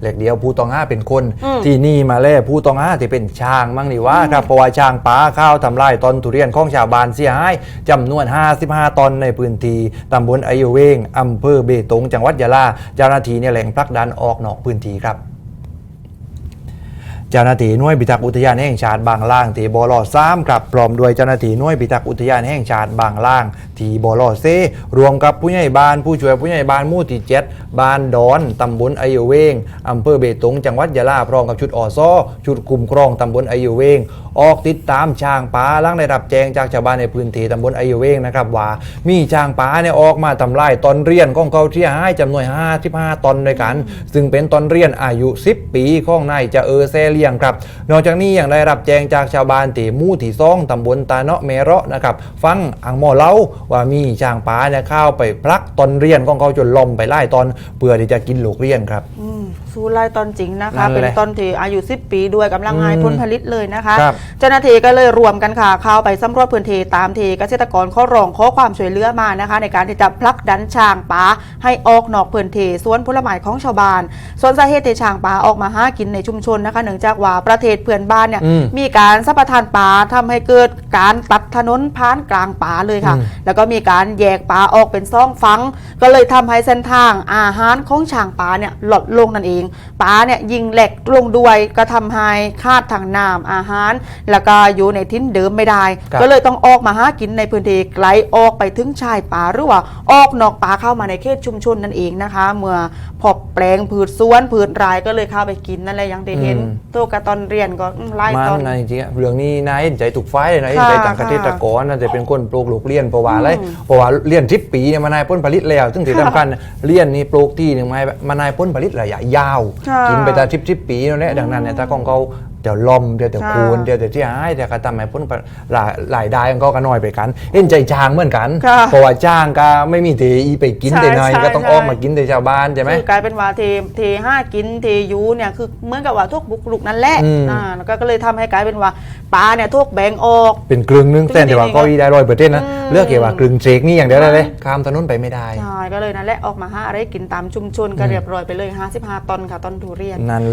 เหล็กเดียวผู้ต้องห้าเป็นคนอืมที่นี่มาแล่ผู้ต้องห้าที่เป็นช้างมั่งนี่ว่าครับเพราะว่าช้างป่าข้าวทำลายต้นทุเรียนของชาวบ้านเสียหายจำนวน 55 ตอนในพื้นที่ตำบลอายุเวงอำเภอเบตงจังหวัดยะลาเจ้าหน้าที่เนี่ยแหล่งผลักดันออกนอกพื้นที่ครับ เจ้าหน้าที่หน่วยพิทักษ์อุทยานแห่งชาติบางล่างที่บลสามครับพร้อมด้วยเจ้าหน้าที่หน่วยพิทักษ์อุทยานแห่งชาติบางล่างที่บลเซรวมกับผู้ใหญ่บ้านผู้ช่วยผู้ใหญ่บ้านมู่ที่เจ็ดบ้านดอนตำบลอายุเวงอำเภอเบตงจังหวัดยะลาพร้อมกับชุดอซชุดคุมครองตำบลอายุเวงออกติดตามช้างป่าหลังได้รับแจ้งจากชาวบ้านในพื้นที่ตำบลอายุเวงนะครับว่ามีช้างป่าเนี่ยออกมาทำลายตอนเรียนของเขาที่หาจำนวน55ตอนด้วยกัน ซึ่งเป็นตอนเรียนอายุ 10 ปีของนายจะเออแซเลียงครับ นอกจากนี้ยังได้รับแจ้งจากชาวบ้านตีมู่ที่ซ่องตำบลตาเนาะเมเราะนะครับ ฟังอังหมอเล่าว่ามีช้างป่าเนี่ยเข้าไปพลักตอนเรียนของเขาจนลมไปไล่ตอนเพื่อที่จะกินลูกเรียนครับอื สู้ไล่ตอนจริงนะคะ นั่นแหละเป็นตอนที่อายุ 10 ปีด้วยกำลังหายอืมผลผลิตเลยนะคะ ครับเจ้าหน้าที่ก็เลยรวมกันค่ะเข้าไปสำรวจพื้นที่ตามที่เกษตรกรเขาร้องขอความช่วยเหลือมานะคะ ในการที่จะผลักดันช้างป่าให้ออกนอกพื้นที่สวนผลไม้ของชาวบ้านส่วนสาเหตุที่ช้างป่าออกมาหากินในชุมชนนะคะ เนื่องจากว่าประเทศเพื่อนบ้านเนี่ยอืมมีการสัปทานป่าทำให้เกิดการตัดถนนผ่านกลางป่าเลยค่ะ อืม แล้วก็มีการแยกป่าออกเป็นซ่องฟัง ก็เลยทำให้เส้นทางอาหารของช้างป่าเนี่ยลดลงนั่นเองป่าเนี่ยยิงแหลกลงด้วยก็ทำให้ขาดทางน้ำอาหาร แล้วก็อยู่ในทิ้นเดิมไม่ได้ครับก็เลยต้องออกมาหากินในพื้นที่ไกลออกไปถึงชายป่าหรือว่าออกนอกป่าเข้ามาในเขตชุมชนนั่นเองนะคะ เมื่อพบแปลงผืดสวนผืดรายก็เลยเข้าไปกินนั่นแหละอยังได้เห็นอืมตัวกระตอนเรียนก็อืมไล่มัตอนนนะจริงๆอะเรื่องนี้นายเห็นใจถูกไฟเลยนะเห็นใจค่ะต่างประเทศค่ะตะกอนนะแต่เป็นคนปลูกลูกเลี้ยนเพราะว่าอะไรอืมเพราะว่าเลี้ยนทิปปีเนี่ยมานายพ้นผลิตแล้วซึ่งที่ค่ะสำคัญเลี้ยนนี่ปลูกที่หนึ่งมามานายพ้นผลิตระยะยาวค่ะกินไปแต่ทิปทิปปีนั่นแหละดังนั้นเนี่ยถ้าของเขาเดี๋ยวลมเดี๋ยวเดี๋ยวค่ะคูณเดี๋ยวเดี๋ยวที่หายเดี๋ยวก็ทำให้พ้นหลายหลายได้ของเขาก็น้อยไปกันเห็นใจจางเหมือนกันค่ะเพราะว่าจ้างก็ไม่มีเทอีไปกินใช่แต่นายใช่ก็ต้องใช่ออกมากินแต่ชาวบ้านใช่ไหมคือกลายเป็นว่าเทเทห้ากินเทยูเนี่ยคือเหมือนกับว่าทุกบุกลุกนั่นแหละอืมอ่าแล้วก็ก็เลยทำให้กลายเป็นว่าปลาเนี่ยทุกแบ่งออก เป็นกลึงนึงแต่แต่ว่าเก็อีได้ร้อยเปอร์เซ็นต์นะอืมเลือกเกี่ยวกับกลึงเชกนี่อย่างเดียวได้เลยข้ามถนนไปไม่ได้ใช่ก็เลยนั่นแหละออกมาหาอะไรกินตามชุมชนก็อืมเรียบร้อยไปเลย 55ตอนค่ะตอนทุเรียนนั่นเลย